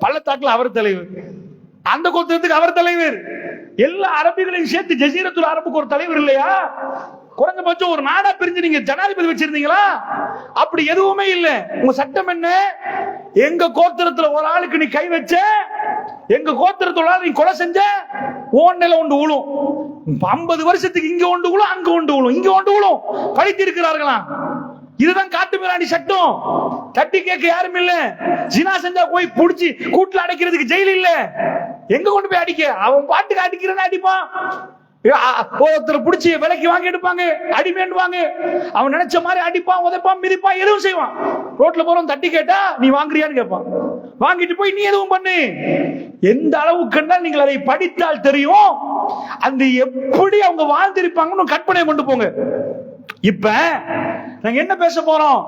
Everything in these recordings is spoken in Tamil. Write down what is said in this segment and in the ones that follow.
பள்ளத்தாக்கில் அவர் தலைவர். அந்த கோத்திரத்துக்கு அவர் தலைவர். எல்லா அரபிகளையும் சேர்த்து ஜசீரத்துல் அரபுக்கு ஒரு தலைவர் இல்லையா? குறைஞ்சபட்சம் ஒரு நாடா பிரிஞ்சு நீங்க ஜனாதிபதி வச்சிருந்தீங்களா? அப்படி எதுவுமே இல்ல. உங்க சட்டம் என்ன? எங்க கோத்திரத்துல ஒரு ஆளுக்கு நீ கை வச்ச எங்க கோத்திரத்துல நீ கொலை செஞ்ச ஓன்னில ஒன்று விழும் ஐம்பது வருஷத்துக்கு இங்க ஒன்று விழும் அங்க ஒன்று விழும் இங்க ஒன்று விழும் பழித்து இருக்கிறார்களாம் இதுதான் காட்டு மிராண்டி சட்டம். தட்டி கேட்க யாரும் இல்ல. ஜினா செஞ்சா போய் புடிச்சு கூட்டுல அடைக்கிறதுக்கு ஜெயில் இல்ல. எங்க கொண்டு போய் அடிக்க? அவன் பாட்டுக்கு அடிக்கிறேன்னு அடிப்பான். ஒருத்தர் புடிச்சு விலைக்கு வாங்கி எடுப்பாங்க அடிமேண்டுவாங்க அவன் நினைச்ச மாதிரி அடிப்பான் உதைப்பான் மிதிப்பான் எதுவும் செய்வான். ரோட்ல போறவன் தட்டி கேட்டா நீ வாங்குறியான்னு கேட்பான். வாங்கிட்டு போய் நீ எதுவும் பண்ணு. எந்த அளவுக்குன்னா நீங்கள் அதை படித்தால் தெரியும். அந்த எப்படி அவங்க வாழ்ந்திருப்பாங்கன்னு கற்பனை கொண்டு போங்க. இப்ப நாங்க என்ன பேச போறோம்?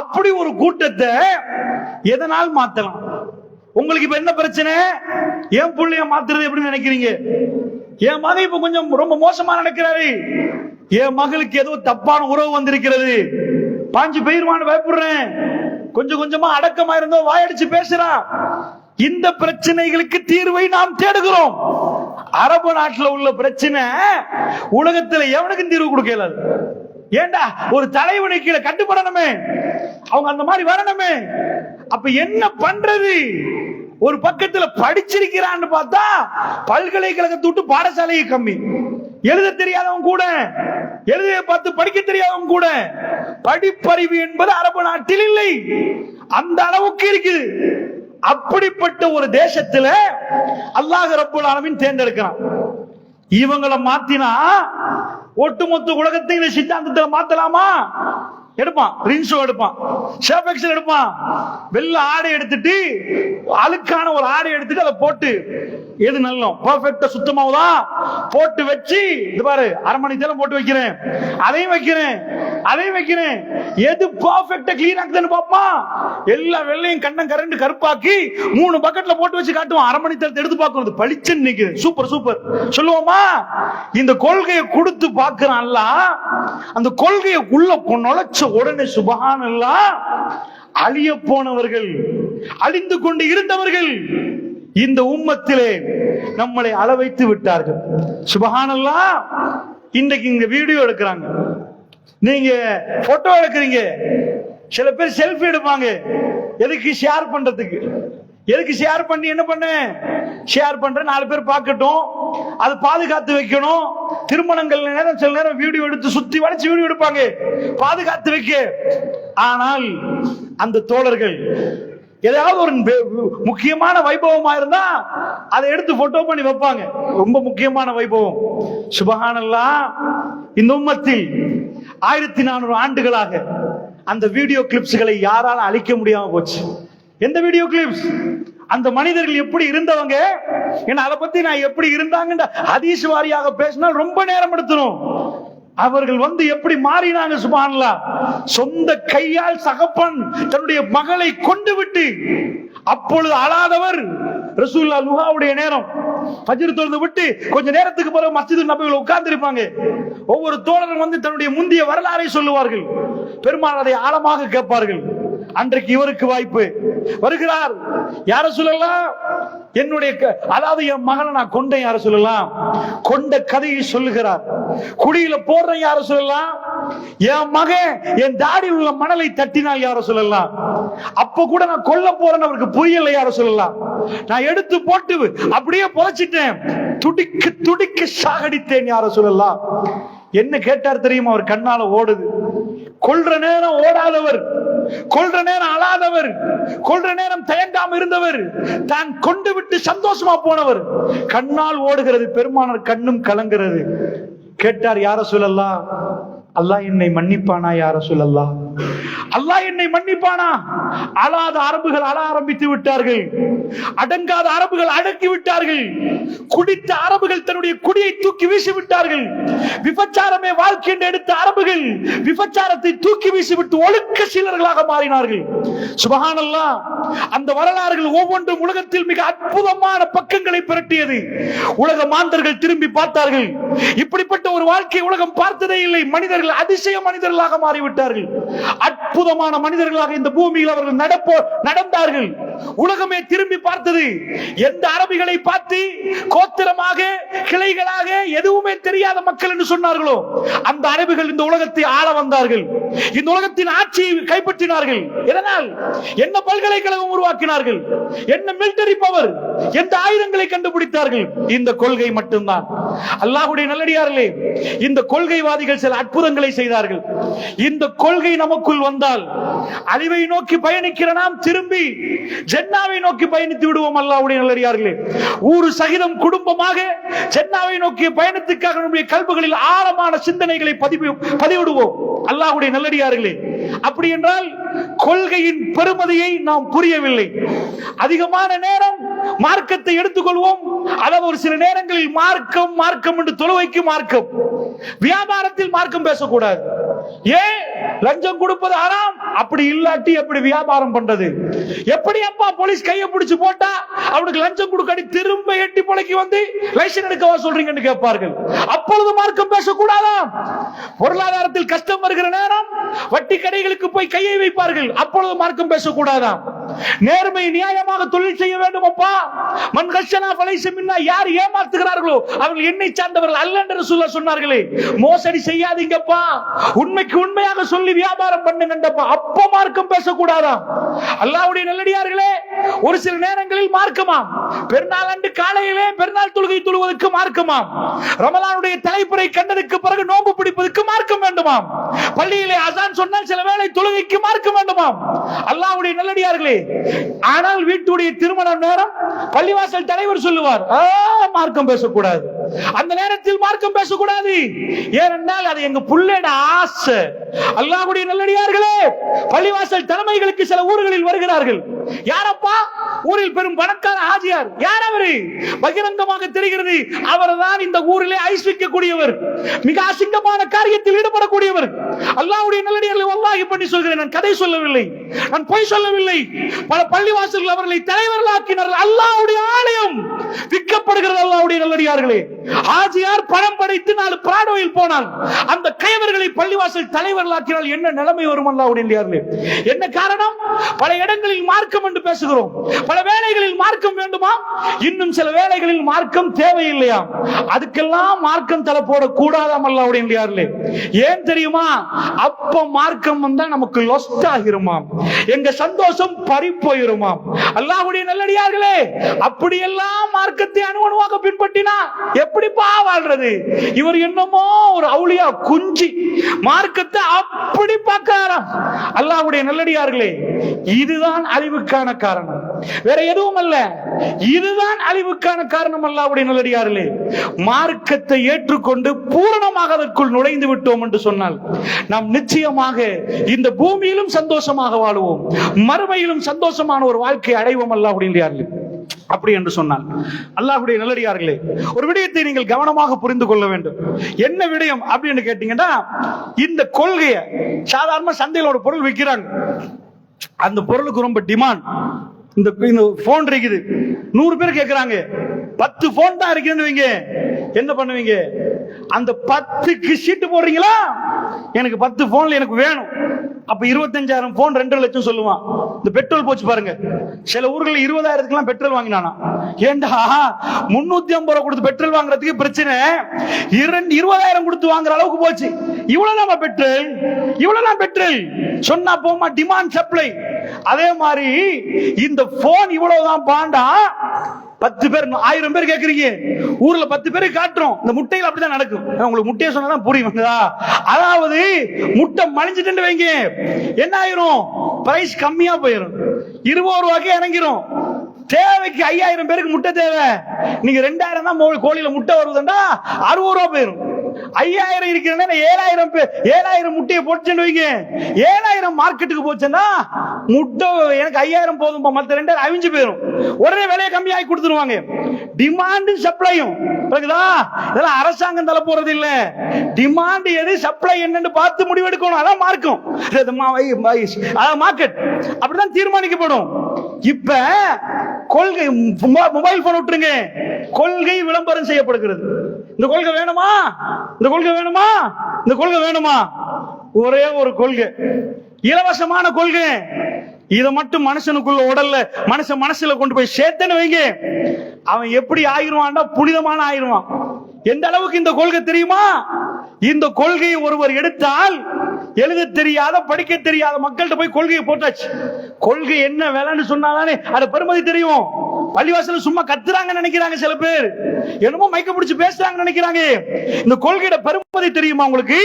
அப்படி ஒரு கூட்டத்தை எதனால் மாத்தலாம்? உங்களுக்கு இப்ப என்ன பிரச்சனை? என் புள்ளைய மாத்துறது எப்படின்னு நினைக்கிறீங்க? என் மகன் இப்ப கொஞ்சம் ரொம்ப மோசமா நடக்கிறாரு. என் மகளுக்கு ஏதோ தப்பான உறவு வந்திருக்கிறது. பாஞ்சு பெயர்வான்னு பயப்படுறேன். கொஞ்சம் கொஞ்சமா அடக்கமா இருந்தோ வாயடிச்சு பேசுறான் இந்த பிரச்சனைகளுக்கு தீர்வை நாம் தேடுகிறோம். அரபு நாட்டில் உள்ள பிரச்சனை உலகத்தில் எவனுக்கும் தீர்வு கொடுக்கல ஏண்டா? ஒரு தலைவனை கீழே கட்டுப்படணுமே. அவங்க அந்த மாதிரி வரணுமே. அப்ப என்ன பண்றது? ஒரு பக்கத்துல படிச்சிருக்கிறான்னு பார்த்தா பல்கலைக்கழகத்தை விட்டு பாடசாலையை கம்மி. எழுத தெரியாதவன் கூட எழுத பார்த்து படிக்க தெரியாதவன் கூட படிப்பறிவு என்பது அரபு நாட்டில் இல்லை. அந்த அளவுக்கு இருக்குது அப்படிப்பட்ட ஒரு தேசத்துல அல்லாஹ் ரப்புல் ஆலமின் தேர்ந்தெடுக்கிறான். இவங்கள மாத்தினா ஒட்டுமொத்த உலகத்தையும் இந்த சித்தாந்தத்துல மாத்தலாமா? எடுப்பான். ரின்சோ எடுப்பான். ஷேபெக்ஸல் எடுப்பான். வெள்ள ஆடை எடுத்துட்டு அழுக்கான ஒரு ஆடை எடுத்துட்டு அதை போட்டு எது நல்லம்? பர்ஃபெக்டா சுத்தமாவதா போட்டு வச்சு இது பாரு அரை மணி நேரம் போட்டு வைக்கிறேன். அதையும் வைக்கிறேன். அதையும் வைக்கிறேன். எது பர்ஃபெக்டா கிளீன் ஆகுதுன்னு பாப்பான் எல்லா வெள்ளையும் கண்ணம் கரண்டு கருப்பாக்கி மூணு பக்கெட்ல போட்டு வச்சு காட்டுவான். அரை மணி நேரத்தை எடுத்து பார்க்கறது பளிச்சுன்னு நிக்குது. சூப்பர் சூப்பர் சொல்லுவோமா? இந்த கொள்கையை கொடுத்து பார்க்கிறான்ல அந்த கொள்கையை உள்ள நுழைச்ச உடனே சுபஹானல்லா அழிய போனவர்கள் அழிந்து கொண்டு இருந்தவர்கள் இந்த உம்மத்திலே நம்மளை அளவைத்து விட்டார்கள். சுபஹானல்லா இன்றைக்கு இங்க வீடியோ எடுக்கிறாங்க. நீங்க போட்டோ எடுக்கிறீங்க. சில பேர் செல்ஃபி எடுப்பாங்க. எதுக்கு ஷேர் பண்றதுக்கு? எதுக்கு ஷேர் பண்ணி என்ன பண்ண? ஷேர் பண்ற நாலு பேர் பார்க்கட்டும். அது பாதுகாத்து வைக்கணும். திருமணங்கள் நேரம் சில நேரம் வீடியோ எடுத்து சுத்தி வளைச்சு வீடியோ எடுப்பாங்க. பாதுகாத்து வைக்க. ஆனால் அந்த தோழர்கள் ஏதாவது ஒரு முக்கியமான வைபவமா இருந்தா அதை எடுத்து போட்டோ பண்ணி வைப்பாங்க. ரொம்ப முக்கியமான வைபவம். சுபஹானல்லா இந்த உம்மத்தில் ஆயிரத்தி நானூறு ஆண்டுகளாக அந்த வீடியோ கிளிப்ஸ்களை யாரால் அழிக்க முடியாம போச்சு? எந்த வீடியோ கிளிப்ஸ் அந்த மனிதர்கள் எப்படி இருந்தவங்க? ஏன்னா அதை பத்தி நான் எப்படி இருந்தாங்கன்ற ஹதீஸ் வாரியாக பேசினால் ரொம்ப நேரம் எடுத்துரும். அவர்கள் வந்து எப்படி மாறினாங்க சுபான்லா சொந்த கையால் சகப்பன் தன்னுடைய மகளை கொண்டு விட்டு அப்பொழுது அழாதவர் ரசூல்லா லுஹாவுடைய நேரம். பஜிர் தொழுந்து விட்டு கொஞ்ச நேரத்துக்கு பிறகு மஸ்ஜிது நபிகள் உட்கார்ந்து இருப்பாங்க ஒவ்வொரு தோழரும் வந்து தன்னுடைய முந்திய வரலாறை சொல்லுவார்கள். பெருமாள் அதை ஆழமாக கேட்பார்கள். அன்றைக்கு இவருக்கு வாய்ப்பு. வருகிறார். யார சொல்லலாம்? என்னுடைய க- அதாவது என் மகனை நான் கொண்டேன் யார சொல்லலாம்? கொண்ட கதையை சொல்லுகிறார். குடியில போடுறேன் யார சொல்லலாம்? என் மகன் என் தாடி உள்ள மணலை தட்டினால் யார சொல்லலாம்? அப்ப கூட நான் கொல்ல போறேன்னு அவருக்கு புரியல யார சொல்லலாம்? நான் எடுத்து போட்டு அப்படியே புதைச்சிட்டேன் துடிக்க துடிக்க சாகடித்தேன் யார சொல்லலாம்? என்ன கேட்டார் தெரியுமா? அவர் கண்ணால ஓடுது. கொள்ற நேரம் ஓடாதவர். கொள்ற நேரம் அழாதவர். கொள்ற நேரம் தயங்காம இருந்தவர். தான் கொண்டு விட்டு சந்தோஷமா போனவர். கண்ணால் ஓடுகிறது பெருமானார் கண்ணும் கலங்கிறது கேட்டார் யார சொல்லலாம் அல்லாஹ் என்னை மன்னிப்பானா யார சொல்லலாம் அல்லாஹ் என்னை மன்னிப்பானா? அழாத அரபுகள் அழ ஆரம்பித்து விட்டார்கள். அடங்காத அரபுகள் அடக்கி விட்டார்கள். குடித்த அரபுகள் தன்னுடைய குடியை தூக்கி வீசி விட்டார்கள். விபச்சாரமே வாழ்க்கை என்று எடுத்த அரபுகள் விபச்சாரத்தை தூக்கி வீசி விட்டு ஒழுக்க சீலர்களாக மாறினார்கள். சுபகானல்லா அந்த வரலாறுகள் ஒவ்வொன்றும் உலகத்தில் மிக அற்புதமான பக்கங்களை பிரட்டியது. உலக மாந்தர்கள் திரும்பி பார்த்தார்கள். இப்படிப்பட்ட ஒரு வாழ்க்கை உலகம் பார்த்ததே இல்லை. மனிதர்கள் அதிசய மனிதர்களாக மாறிவிட்டார்கள். அற்புதமான மனிதர்களாக இந்த பூமியில் அவர்கள் நடப்போ நடந்தார்கள். உலகமே திரும்பி பார்த்தது. எந்த அரபிகளை பார்த்து கிளைகளாக எதுவுமே தெரியாத மக்கள் என்று சொன்னார்களோ அந்த அரபிகள் இந்த உலகத்தை ஆள வந்தார்கள். இந்த உலகத்தின் ஆட்சியை கைப்பற்றினார்கள். எதனால் என்ன பல்கலைக்கழகம் உருவாக்கினார்கள்? என்ன மிலிட்டரி பவர் எந்த ஆயுதங்களை கண்டுபிடித்தார்கள்? இந்த கொள்கை மட்டும்தான். அல்லாஹுடைய நல்லடியார்களே இந்த கொள்கைவாதிகள் சில அற்புதங்களை செய்தார்கள். இந்த கொள்கை நமக்குள் வந்தால் அழிவை நோக்கி பயணிக்கிற நாம் திரும்பி ஜென்னாவை நோக்கி பயணித்து விடுவோம் அல்லாஹ்வுடைய நல்லடியார்களே. ஊரு சகிதம் குடும்பமாக சென்னாவை நோக்கிய பயணத்துக்காக நம்முடைய கல்புகளில் ஆழமான சிந்தனைகளை பதிவு பதிவிடுவோம். அல்லாஹுடைய நல்லடியார்களே அப்படி என்றால் கொள்கையின் பெருமதியை நாம் புரியவில்லை. அதிகமான நேரம் மார்க்கத்தை எடுத்துக்கொள்வோம். அதாவது ஒரு சில நேரங்களில் மார்க்கம் மார்க்கம் என்று தொழுவைக்கு மார்க்கம். வியாபாரத்தில் மார்க்கம் பேசக்கூடாது. ஏன்? லஞ்சம் கொடுப்பது ஆறாம் அப்படி இல்லாட்டி எப்படி வியாபாரம் பண்றது? எப்படி அப்பா போலீஸ் கையை பிடிச்சு போட்டா அவனுக்கு லஞ்சம் கொடுக்காடி திரும்ப எட்டி பொழைக்கு வந்து லைசன் எடுக்கவா சொல்றீங்கன்னு கேட்பார்கள். அப்பொழுது மார்க்கம் பேசக்கூடாதா? பொருளாதாரத்தில் கஷ்டம் வருகிற நேரம் வட்டி கடைகளுக்கு போய் கையை வைப்பார்கள். அப்பொழுது மார்க்கம் பேசக்கூடாதா? நேர்மை நியாயமாக தொழில் செய்ய வேண்டும் அப்பா. மண் கஷனா பலைசம் யார் ஏமாத்துகிறார்களோ அவர்கள் என்னை சார்ந்தவர்கள் அல்ல என்று சொல்ல சொன்னார்களே. மோசடி செய்யாதீங்கப்பா. உண்மைக்கு உண்மையாக சொல்லி வியாபாரம் பண்ணுங்கப்பா அப்ப மார்க்கம் பேசக்கூடாதா? அல்லாவுடைய நல்லடியார்களே ஒரு சில நேரங்களில் மார்க்கமாம் பெருநாள் அன்று காலையிலே பெருநாள் தொழுகை தொழுவதற்கு மார்க்கமாம் ரமலானுடைய தலைப்புரை கண்டதுக்கு பிறகு நோன்பு பிடிப்பதற்கு மார்க்கம் வேண்டுமாம். பள்ளியிலே அசான் சொன்னால் சில வேளை தொழுகைக்கு மார்க்கம் வேண்டுமாம். அல்லாவுடைய நல்லடியார்களே ஆனால் வீட்டுடைய திருமண நேரம் பள்ளிவாசல் தலைவர் சொல்லுவார் மார்க்கம் பேசக்கூடாது. அந்த நேரத்தில் மார்க்கம் பேசக்கூடாது. ஏனென்றால் அது எங்க புள்ளட ஆசை. அல்லாஹ்வுடைய நல்லடியார்களே பள்ளிவாசல் தலைமைகளுக்கு சில ஊர்களில் வருகிறார்கள். யாரப்பா? ஊரில் பெரும் பணக்கார ஆஜியார். யார் அவரு? பகிரங்கமாக தெரிகிறது அவர்தான் இந்த ஊரிலே ஐஸ்விக்கக்கூடியவர். மிக அசிங்கமான காரியத்தில் ஈடுபடக்கூடியவர். அல்லாஹ்வுடைய நல்லடியார்களை வல்லாஹி பண்ணி சொல்கிறேன். நான் கதை சொல்லவில்லை. நான் பொய் சொல்லவில்லை. பல பள்ளிவாசல்கள் அவர்களை தலைவர்களாக்கினார்கள். அல்லாஹ்வுடைய ஆலயம் விற்கப்படுகிறது அல்லாஹ்வுடைய நல்லடியார்களே. ஆஜியார் பணம் படைத்து நாலு பிராடோயில் போனால் அந்த கைவர்களை பள்ளிவாசல் தலைவர்களாக்கினால் என்ன நிலைமை வரும் என்ன காரணம்? பல இடங்களில் மார்க்கம் என்று பேசுகிறோம். பல வேலைகளில் மார்க்கம் வேண்டுமா? இன்னும் சில வேலைகளில் மார்க்கம் தேவையில்லையா? அதுக்கெல்லாம் மார்க்கம் தலை போட கூடாதாம் அல்லாஹ்வுடைய ஏன் தெரியுமா? அப்ப மார்க்கம் வந்தா நமக்கு லொஸ்ட் ஆகிருமாம். எங்க சந்தோஷம் பறி போயிருமாம். அல்லாஹுடைய நல்லடியார்களே அப்படியெல்லாம் மார்க்கத்தை அணுவணுவாக பின்பற்றினா எப்படிப்பா வாழ்றது? இவர் என்னமோ ஒரு அவுளியா குஞ்சி. மார்க்கத்தை அப்படி பார்க்கிறாராம். அல்லாவுடைய நல்லடியார்களே இதுதான் அழிவுக்கான காரணம். வேற எதுவும் அல்ல இதுதான் அழிவுக்கான காரணம் அல்லாவுடைய நல்லடியார்களே. மார்க்கத்தை ஏற்றுக்கொண்டு பூரணமாக அதற்குள் நுழைந்து விட்டோம் என்று சொன்னால் நாம் நிச்சயமாக இந்த பூமியிலும் சந்தோஷமாக வாழுவோம். மறுமையிலும் சந்தோஷமான ஒரு வாழ்க்கை அடைவோம் அல்லாவுடைய நல்லடியார்களே. அப்படி என்று சொன்னான். அல்லாஹுடைய நல்லடியார்களே ஒரு விடயத்தை நீங்கள் கவனமாக புரிந்து கொள்ள வேண்டும். என்ன விடயம் அப்படின்னு கேட்டீங்கன்னா இந்த கொள்கையை சாதாரண சந்தையில் ஒரு பொருள் விற்கிறாங்க. அந்த பொருளுக்கு ரொம்ப டிமாண்ட் இந்த இந்த போன் இருக்குது. நூறு பேர் கேட்கிறாங்க பத்து போன் தான் இருக்குன்னு வைங்க. என்ன பண்ணுவீங்க? அந்த பத்துக்கு சீட்டு போடுறீங்களா? எனக்கு பத்து போன்ல எனக்கு வேணும். அப்ப இருபத்தஞ்சாயிரம் போன் ரெண்டு லட்சம் சொல்லுவான். இந்த பெட்ரோல் போச்சு பாருங்க. சில ஊர்களில் இருபதாயிரத்துக்குலாம் பெட்ரோல் வாங்கினானா ஏண்டா? முன்னூத்தி ஐம்பது ரூபா கொடுத்து பெட்ரோல் வாங்குறதுக்கு பிரச்சனை. இரண்டு இருபதாயிரம் கொடுத்து வாங்குற அளவுக்கு போச்சு. இவ்வளவு நம்ம பெட்ரோல் இவ்வளவு நான் பெட்ரோல் சொன்னா போமா டிமாண்ட் சப்ளை அதே மாதிரி இந்த போன் இவ்வளவுதான் பாண்டா பத்து பேர் ஆயிரம் பேர் கேக்குறீங்க. ஊர்ல பத்து பேர் காட்டுறோம். இந்த முட்டையில் அப்படிதான் நடக்கும். உங்களுக்கு முட்டையை சொன்னாதான் புரியும் அதாவது முட்டை மலிஞ்சிட்டு வைங்க. என்ன ஆயிரும்? பிரைஸ் கம்மியா போயிடும் இருபது ரூபாய்க்கு இறங்கிரும். தேவைக்கு ஐயாயிரம் பேருக்கு முட்டை தேவை. நீங்க ரெண்டாயிரம் தான் கோழியில முட்டை வருதுண்டா அறுபது ரூபா போயிரும். ஐயாயிரம் இருக்கிறேன்னா ஏழாயிரம் ஏழாயிரம் முட்டையை போட்டுச்சுன்னு வைங்க. ஏழாயிரம் மார்க்கெட்டுக்கு போச்சுன்னா முட்டை எனக்கு ஐயாயிரம் போதும் மத்த ரெண்டாயிரம் அவிஞ்சு போயிடும் உடனே விலையை கம்மியாகி கொடுத்துருவாங்க. டிமாண்டு சப்ளையும் இதெல்லாம் அரசாங்கம் தலை போறது இல்ல. டிமாண்ட் எது சப்ளை என்னன்னு பார்த்து முடிவெடுக்கணும். அதான் மார்க்கும் அதான் மார்க்கெட் அப்படிதான் தீர்மானிக்கப்படும். இப்ப கொள்கை மொபைல் போன் விட்டுருங்க. கொள்கை விளம்பரம் செய்யப்படுகிறது. இந்த கொள்கை வேணுமா? இந்த கொள்கை வேணுமா? இந்த கொள்கை வேணுமா? ஒரே ஒரு கொள்கை. இலவசமான கொள்கை. இதை மட்டும் மனுஷனுக்குள்ள உடல்ல மனுஷன் மனசுல கொண்டு போய் சேர்த்தன்னு வைங்க. அவன் எப்படி ஆயிருவான்டா புனிதமான ஆயிருவான் எந்த அளவுக்கு இந்த கொள்கை தெரியுமா? இந்த கொள்கையை ஒருவர் எடுத்தால் எழுத தெரியாத படிக்க தெரியாத மக்கள்கிட்ட போய் கொள்கையை போட்டாச்சு. கொள்கை என்ன வேலைன்னு சொன்னாதானே அது பெருமதி தெரியும். பள்ளிவாசல சும்மா கத்துறாங்க நினைக்கிறாங்க சில பேர். என்னமோ மைக்க பிடிச்சு பேசுறாங்க நினைக்கிறாங்க. இந்த கொள்கையோட பெருமதி தெரியுமா உங்களுக்கு?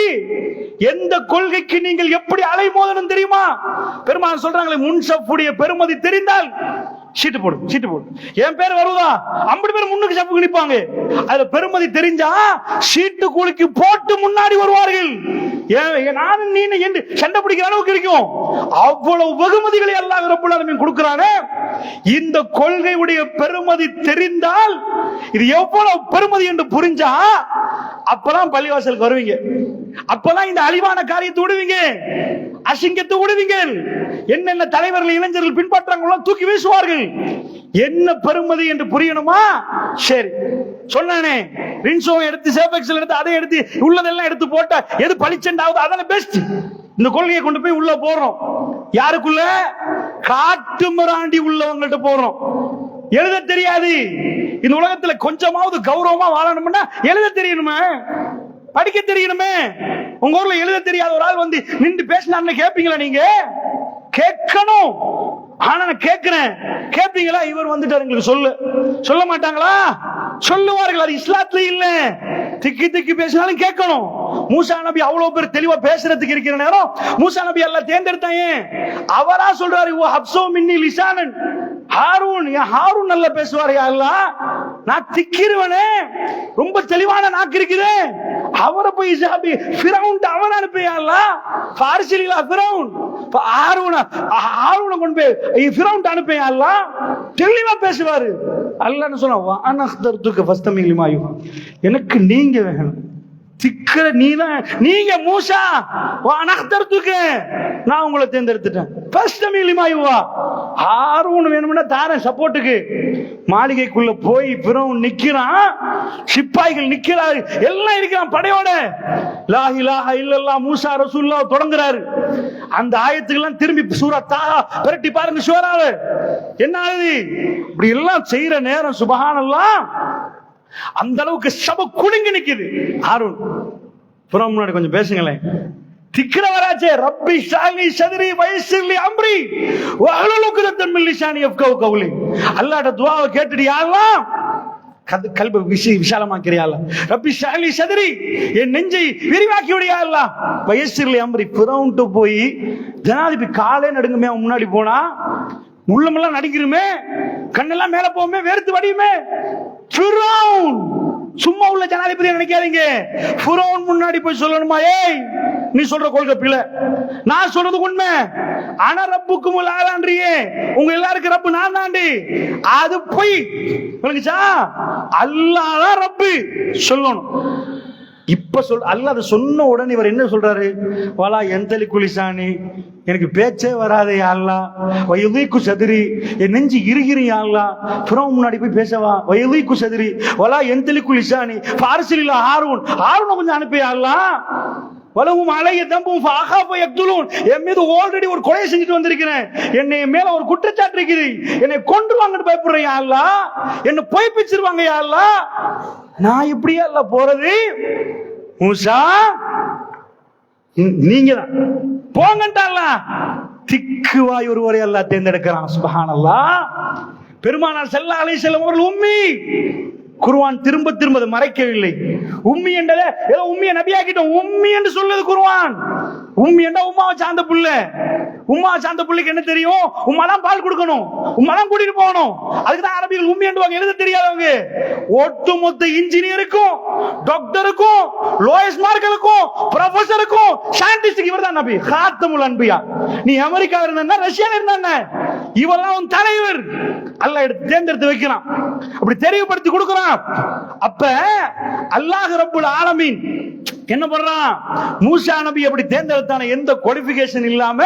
எந்த கொள்கைக்கு நீங்கள் எப்படி அலைமோதணும் தெரியுமா? பெருமாள் சொல்றாங்களே முன்சப்புடைய பெருமதி தெரிந்தால் சீட்டு போடு சீட்டு போடு. என் பேர் வருதா? ஐம்பது பேர் முன்னுக்கு சப்புக்கு நிப்பாங்க. அதுல பெருமதி தெரிஞ்சா சீட்டு கூலிக்கு போட்டு முன்னாடி வருவார்கள். நானும் நீ என்று சண்டை பிடிக்கிற அளவுக்கு இருக்கும். அவ்வளவு வெகுமதிகளை எல்லாம் ரப்பல் ஆலமீன் கொடுக்கிறானே. இந்த கொள்கையுடைய பெருமதி தெரிந்தால் இது எவ்வளவு பெருமதி என்று புரிஞ்சா அப்பதான் பள்ளிவாசலுக்கு வருவீங்க. அப்பதான் இந்த அழிவான காரியத்தை விடுவீங்க. அசிங்கத்தை விடுவீங்க. என்னென்ன தலைவர்கள் இளைஞர்கள் பின்பற்றாங்களோ தூக்கி வீசுவார்கள். என்ன பெருமதி என்று புரியணுமா? சரி. சொன்னானே ரின்சோ எடுத்து சேஃபெக்ஸல் எடுத்து அதை எடுத்து உள்ளதெல்லாம் எடுத்து போட்ட எது பளிச்செண்டாவது அதான பெஸ்ட் இந்த கொள்கையை கொண்டு போய் உள்ள போறோம் யாருக்குள்ள? காட்டு மிராண்டி உள்ளவங்கள்ட்ட போறோம் எழுத தெரியாது. இந்த உலகத்துல கொஞ்சமாவது கௌரவமா வாழணும்னா எழுத தெரியணுமே. படிக்க தெரியணுமே. உங்க ஊர்ல எழுத தெரியாத ஒரு ஆள் வந்து நின்று பேசினான்னு கேப்பீங்களா நீங்க? கேட்கணும். ஆனா நான் கேட்கிறேன். கேட்பீங்களா? இவர் வந்துட்டாரு எங்களுக்கு சொல்லு. சொல்ல மாட்டாங்களா? சொல்லுவார்கள். அது இஸ்லாத்துல இல்ல. திக்கி திக்கி பேசினாலும் கேட்கணும். மூசா நபி அவ்வளவு பேர் தெளிவா பேசுறதுக்கு இருக்கிற நேரம் மூசா நபி எல்லாம் தேர்ந்தெடுத்தாயே அவரா சொல்றாரு "ஓ ஹப்சோ மின்னி லிசானன். ஹாரூன் ஏன் ஹாரூன் நல்லா பேசுவார் யாரெல்லாம் நான் திக்கிருவனே ரொம்ப தெளிவான நாக்கு இருக்கிறேன் அவரை போய் இசாபி ஃபிரௌன் அவன் அனுப்பியால ஃபாரிசிலா பிரவுன் ஆர்வன ஹாரூன கொண்டு போய் ஃபிரௌன் அனுப்பியால தெளிவா பேசுவாரு. அல்லாஹ்னு சொன்னா அனஹ்தர்துக ஃபஸ்தமிலிமாயு எனக்கு நீங்க வேணும். திக்கிற நீதான். நீங்க மூசா. அனஹ்தர்துக்கு நான் உங்களை தேர்ந்தெடுத்துட்டேன். ஃபஸ்தமிலிமாயுவா ஹாரூன் வேணும்னா தாரேன் சப்போர்ட்டுக்கு. மாளிகைக்குள்ள போய் பிறவும் நிக்கிறான். சிப்பாய்கள் நிக்கிறாரு. எல்லாம் இருக்கிறான் படையோட. லா இலாஹ இல்லல்லா மூசா ரசூல்லா தொடங்குறாரு. அந்த ஆயத்துக்கெல்லாம் திரும்பி சூரா தாகா விரட்டி பாருங்க சூறாவை என்ன ஆகுது? இப்படி எல்லாம் செய்யற நேரம் சுபகானெல்லாம் அந்த அளவுக்கு சப குலுங்கி நிக்குது. அருண் புறம் முன்னாடி கொஞ்சம் பேசுங்களேன். திக்கிறவராச்சே ரப்பி ஷாலி சதுரி வயசில்லி அம்ரி. வஹலுலுக்கு தன்மில் லிசானி யஃப்கவு கவுலி. அல்லாஹ்ட துவாவை கேட்டுட்டு யாரெல்லாம் கது கல்ப விஷி விஷாலமாக்கிறியால ரப்பி ஷாலி சதுரி என் நெஞ்சை விரிவாக்கி விடியா அல்ல வயசில்லி அம்ரி புறவுண்டு போய் ஜனாதிபதி காலே நடுங்குமே அவன் முன்னாடி போனா உள்ளமெல்லாம் நடிக்கிறோமே கண்ணெல்லாம் மேல போகுமே வேர்த்து வடியுமே. சும்மா உள்ள ஜனாதிபதி நினைக்காதீங்க. ஃபிரௌன் முன்னாடி போய் சொல்லணுமா? ஏய் நீ சொல்ற கொள்கை பிள்ளை நான் சொல்றது உண்மை. ஆனா ரப்புக்கும் ஆளாண்டியே உங்க எல்லாருக்கும் ரப்பு நான் தாண்டி. அது போய் விளங்குச்சா? அல்லாதான் ரப்பு சொல்லணும். இப்ப சொல் அல்ல அதை சொன்ன உடனே இவர் என்ன சொல்றாரு? வலா எந்தலி குளிசானி எனக்கு பேச்சே வராதே அல்லா. வயதுக்கு சதுரி? என் நெஞ்சு இருகிறி அல்லா. புறம் முன்னாடி போய் பேசவா வயதுக்கு சதுரி? வலா எந்தலி குளிசானி பாரசிலில் ஆர்வன் ஆர்வனை கொஞ்சம் அனுப்பி அல்லா. வலவும் அலைய தம்பும் ஆகாப்ப எக்துலூன் என் மீது ஆல்ரெடி ஒரு கொலை செஞ்சுட்டு வந்திருக்கிறேன். என்னை மேல ஒரு குற்றச்சாட்டு இருக்குது. என்னை கொண்டுருவாங்கன்னு பயப்படுறேன் அல்லா. என்னை பொய்ப்பிச்சிருவாங்க அல்லா. நான் இப்படியே அல்ல போறது? மூசா நீங்க தான் போங்கட்டால திக்குவாய் ஒருவரை எல்லாம் தேர்ந்தெடுக்கிறான் சுபஹானல்லா. பெருமானார் செல்ல அலை செல்லும் அவர்கள் உம்மி. குருவான் திரும்ப திரும்ப அதை மறைக்கவில்லை. உம்மி என்றத ஏதோ உம்மிய நபியாக்கிட்டோம். உம்மி என்று சொல்லுது குருவான் உம்மி என்றா உமாவை சார்ந்த புள்ள. உமா சார்ந்த புள்ளைக்கு என்ன தெரியும்? உமா தான் பால் கொடுக்கணும். உமா தான் கூட்டிட்டு போகணும். அதுக்கு தான் அரபிகள் உம்மி என்று எழுத தெரியாதவங்க. ஒட்டுமொத்த இன்ஜினியருக்கும் டாக்டருக்கும் லோயஸ் மார்க்கலுக்கும் ப்ரொஃபஸருக்கும் சயின்டிஸ்டுக்கு இவர் தான் நபி. ஹாத்தமுல் அன்பியா. நீ அமெரிக்கா இருந்தா ரஷ்யாவில் இருந்தா இவெல்லாம் உன் தலைவர். அல்ல எடுத்து தேர்ந்தெடுத்து வைக்கிறான். அப்படி தெரியப்படுத்தி கொடுக்கிறான். அப்ப அல்லாஹ் ரப்புல் ஆலமீன் என்ன பண்றான்? மூசா நபி அப்படி தேர்ந்தெடுத்தான எந்த குவாலிபிகேஷன் இல்லாம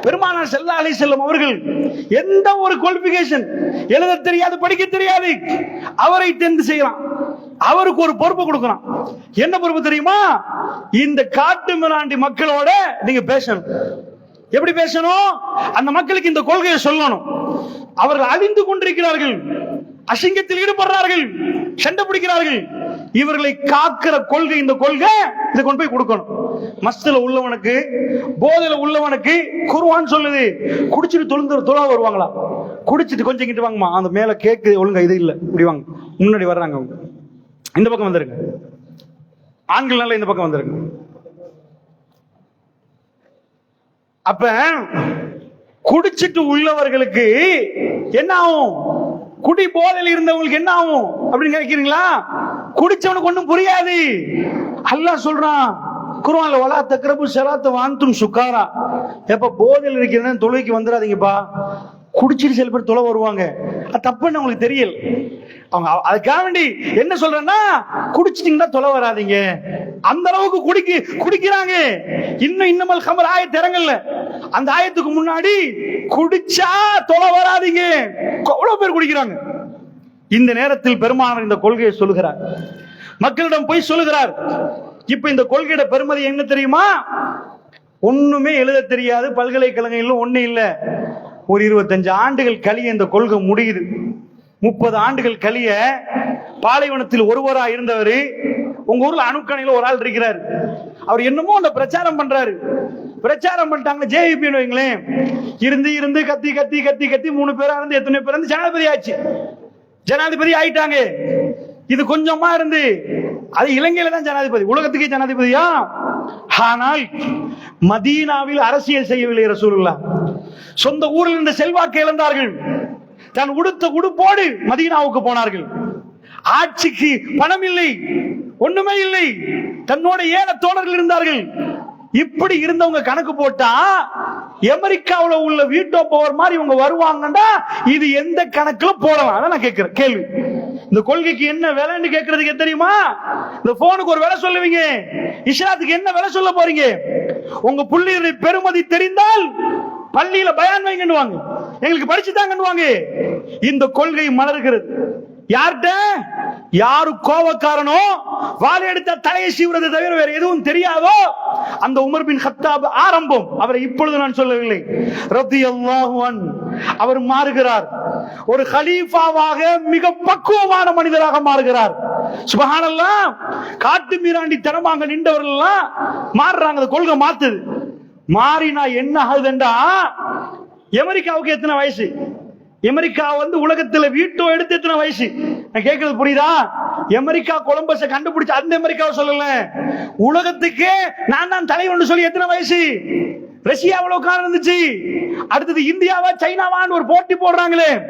பெருமானார் செல்லா அலி செல்லும் அவர்கள் எந்த ஒரு குவாலிபிகேஷன் எழுத தெரியாது படிக்க தெரியாது. அவரை தேர்ந்து செய்யறான் அவருக்கு ஒரு பொறுப்பு கொடுக்கறான். என்ன பொறுப்பு தெரியுமா? இந்த காட்டு மிராண்டி மக்களோட நீங்க பேசணும். எப்படி பேசணும்? அந்த மக்களுக்கு இந்த கொள்கையை சொல்லணும். அவர்கள் அழிந்து கொண்டிருக்கிறார்கள். அசிங்கத்தில் ஈடுபடுறார்கள் சண்டை பிடிக்கிறார்கள். இவர்களை காக்கிற கொள்கை இந்த கொள்கை இதை கொண்டு போய் கொடுக்கணும். மஸ்துல உள்ளவனுக்கு போதையில உள்ளவனுக்கு குருவான் சொல்லுது. குடிச்சிட்டு தொழுந்து தொழா வருவாங்களா? குடிச்சிட்டு கொஞ்சம் கிட்ட வாங்கம்மா. அந்த மேல கேக்கு ஒழுங்கா இது இல்லை. இப்படி வாங்க. முன்னாடி வர்றாங்க அவங்க. இந்த பக்கம் வந்துருங்க. ஆண்கள் நல்லா இந்த பக்கம் வந்துருங்க. அப்ப குடிச்சிட்டு உள்ளவர்களுக்கு என்ன ஆகும்? குடி போதையில் இருந்தவங்களுக்கு என்ன ஆகும் அப்படின்னு நினைக்கிறீங்களா குடிச்சவனுக்கு ஒண்ணும் புரியாது. அல்லாஹ் சொல்றான் குருவான்ல வலா தக்கரப்பு சலாத்த வாந்தும் சுக்காரா எப்ப போதையில் இருக்கிறேன்னு தொழுகைக்கு வந்துடாதீங்கப்பா. குடிச்சிட்டு சில பேர் தொலை வருவாங்க. அது தப்புன்னு அவங்களுக்கு தெரியல. அவங்க அதுக்காக வேண்டி என்ன சொல்றேன்னா குடிச்சிட்டீங்கன்னா தொலை வராதீங்க. அந்த அளவுக்கு குடிக்கு குடிக்கிறாங்க. இன்னும் இன்னமல் கமல் ஆயத்து இறங்கல. அந்த ஆயத்துக்கு முன்னாடி குடிச்சா தொலை வராதீங்க. அவ்வளவு பேர் குடிக்கிறாங்க? இந்த நேரத்தில் பெருமானவர் இந்த கொள்கையை சொல்லுகிறார். மக்களிடம் போய் சொல்லுகிறார். இப்ப இந்த கொள்கையோட பெருமதி என்ன தெரியுமா? ஒண்ணுமே எழுத தெரியாது. பல்கலைக்கழகங்களும் ஒண்ணு இல்ல. ஒரு இருபத்தஞ்சு ஆண்டுகள் கழிய இந்த கொள்கை முடியுது. முப்பது ஆண்டுகள் கழிய பாலைவனத்தில் ஒருவரா இருந்தவர் உங்க ஊர்ல அணுக்கணையில ஒரு ஆள் இருக்கிறார். அவர் என்னமோ அந்த பிரச்சாரம் பண்றாரு. பிரச்சாரம் பண்ணிட்டாங்க ஜேவிபின்னு வைங்களேன். இருந்து இருந்து கத்தி கத்தி கத்தி கத்தி மூணு பேரா இருந்து எத்தனை பேர் இருந்து? ஜனாதிபதி ஆச்சு. ஜனாதிபதி ஆயிட்டாங்க. இது கொஞ்சமா இருந்து அது இலங்கையில தான் ஜனாதிபதி உலகத்துக்கே ஜனாதிபதியா? ஆனால் மதீனாவில் அரசியல் செய்யவில்லை ரசூலுல்லா சொந்த ஊரில் இருந்த செல்வாக்கு இழந்தார்கள். தன் உடுத்த உடுப்போடு மதீனாவுக்கு போனார்கள். ஆட்சிக்கு பணம் இல்லை ஒண்ணுமே இல்லை. தன்னோட ஏழை தோழர்கள் இருந்தார்கள். இப்படி இருந்தவங்க கணக்கு போட்டா அமெரிக்காவில் உள்ள வீட்டோ பவர் மாதிரி இவங்க வருவாங்கன்னா இது எந்த கணக்குல போடலாம்? அதான் நான் கேட்கிறேன் கேள்வி. இந்த கொள்கைக்கு என்ன விலைன்னு கேட்கறதுக்கு தெரியுமா? இந்த போனுக்கு ஒரு விலை சொல்லுவீங்க. இஸ்லாத்துக்கு என்ன விலை சொல்ல போறீங்க? உங்க புள்ளியுடைய பெருமதி தெரிந்தால் பள்ளியில பயான் வைங்கன்னுவாங்க. எங்களுக்கு படிச்சு தாங்கன்னுவாங்க இந்த கொள்கை மலர்கிறது. யார்கிட்ட? யாரு கோவக்காரனோ வாழை எடுத்த தலையை சீவுறதை தவிர வேற எதுவும் தெரியாதோ அந்த உமர் பின் ஹத்தாப் ஆரம்பம். அவரை இப்பொழுது நான் சொல்லவில்லை. ரத்தி அவர் மாறுகிறார். ஒரு ஹலீஃபாவாக மிக பக்குவமான மனிதராக மாறுகிறார். சுபஹானல்லாம் காட்டு மீராண்டி தனமாக நின்றவர்கள் எல்லாம் மாறுறாங்க. அந்த கொள்கை மாத்துது. மாறினா என்ன ஆகுதுண்டா? அமெரிக்காவுக்கு எத்தனை வயசு? அமெரிக்கா வந்து உலகத்துல வீட்டோ எடுத்து எத்தனை வயசு? நான் கேட்கறது புரியுதா? அமெரிக்கா கொலம்பஸ கண்டுபிடிச்ச அந்த அமெரிக்காவை சொல்லல. உலகத்துக்கே நான் தான் தலைவன் சொல்லி எத்தனை வயசு? ரஷ்யாவில் உட்கார்ந்துச்சு இருந்துச்சு. அடுத்தது இந்தியாவா சைனாவான்னு ஒரு போட்டி போடுறாங்களே.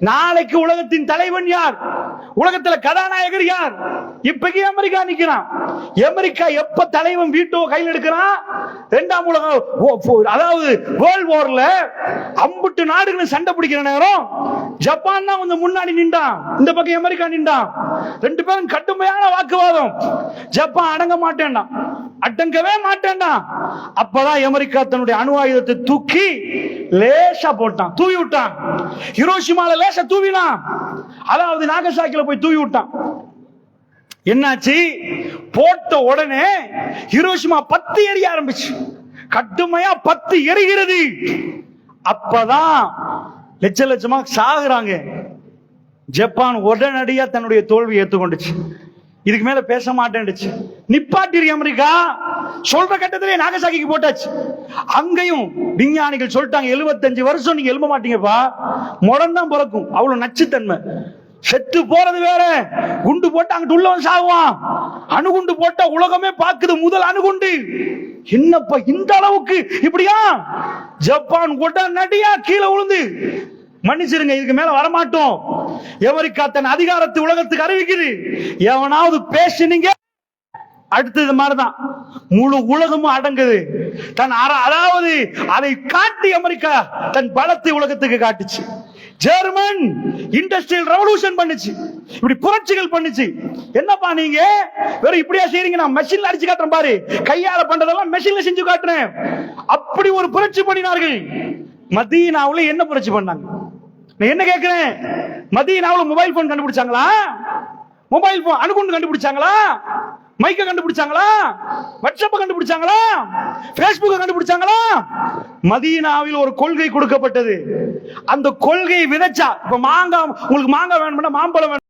நாளைக்கு உலகத்தின் தலைவன் யார்? உலகத்துல கதாநாயகர் யார்? இப்பக்கு அமெரிக்கா நிக்கிறான் அமெரிக்கா எப்ப தலைவன் வீட்டோ கையில் எடுக்கிறான்? ரெண்டாம் உலக ஓ- அதாவது வேர்ல்ட் வார்ல அம்புட்டு நாடுகளும் சண்டை பிடிக்கிற நேரம். ஜப்பான் தான் கொஞ்சம் முன்னாடி நின்றான். இந்த பக்கம் அமெரிக்கா நின்றான். ரெண்டு பேரும் கடுமையான வாக்குவாதம். ஜப்பான் அடங்க மாட்டேன்டான். அடங்கவே மாட்டேன்டான். அப்பதான் அமெரிக்கா தன்னுடைய அணு ஆயுதத்தை தூக்கி லேசா போட்டான் தூவி விட்டான். ஹிரோஷிமால லேசா தூவினான். அதாவது நாகசாக்கில போய் தூவி விட்டான். என்னாச்சு? போட்ட உடனே ஹிரோஷிமா பத்து எரிய ஆரம்பிச்சு. கடுமையா பத்து எரிகிறது. அப்பதான் லட்ச லட்சமா சாகுறாங்க. ஜப்பான் உடனடியா தன்னுடைய தோல்வி ஏத்துக்கொண்டுச்சு. இதுக்கு மேல பேச மாட்டேன்டுச்சு நிப்பாட்டிரு அமெரிக்கா. சொல்ற கட்டத்திலே நாகசாகிக்கு போட்டாச்சு. அங்கேயும் விஞ்ஞானிகள் சொல்லிட்டாங்க 75 வருஷம் நீங்க எழும்ப மாட்டீங்கப்பா. முடந்தான் பிறக்கும். அவ்வளவு நச்சுத்தன்மை. செத்து போறது வேற. குண்டு போட்டு அங்கிட்டு உள்ளவன் சாகுவான். அணுகுண்டு போட்டா உலகமே பாக்குது முதல் அணுகுண்டு. என்னப்பா இந்த அளவுக்கு இப்படியா? ஜப்பான் உடனடியா கீழே விழுந்து மன்னிச்சிருங்க இதுக்கு மேல வரமாட்டோம். எவரிக்கா தன் அதிகாரத்தை உலகத்துக்கு அறிவிக்குது? எவனாவது பேசுனீங்க? அடுத்தது மாதிரிதான். முழு உலகமும் அடங்குது. தன் அற- அதாவது அதை காட்டி அமெரிக்கா தன் பலத்தை உலகத்துக்கு காட்டுச்சு. ஜெர்மன் இண்டஸ்ட்ரியல் ரெவல்யூஷன் பண்ணுச்சு. இப்படி புரட்சிகள் பண்ணுச்சு. என்னப்பா நீங்க? வெறும் இப்படியா செய்றீங்க? நான் மெஷின்ல அடிச்சு காட்டுறேன் பாரு. கையால பண்றதெல்லாம் மெஷின்ல செஞ்சு காட்டுறேன். அப்படி ஒரு புரட்சி பண்ணினார்கள். மதீனாவுல என்ன புரட்சி பண்ணாங்க? நான் என்ன கேட்கிறேன் மதீனாவுல மொபைல் போன் கண்டுபிடிச்சாங்களா? மொபைல் போன் அணுகுண்டு கண்டுபிடிச்சாங்களா? மைக்க கண்டுபிடிச்சாங்களா? வாட்ஸ்அப்ப கண்டுபிடிச்சாங்களா? பேஸ்புக்க கண்டுபிடிச்சாங்களா? மதீனாவில் ஒரு கொள்கை கொடுக்கப்பட்டது. அந்த கொள்கையை விதைச்சா இப்ப மாங்காய் உங்களுக்கு மாங்காய் வேணும்னா மாம்பழம் வேணும்.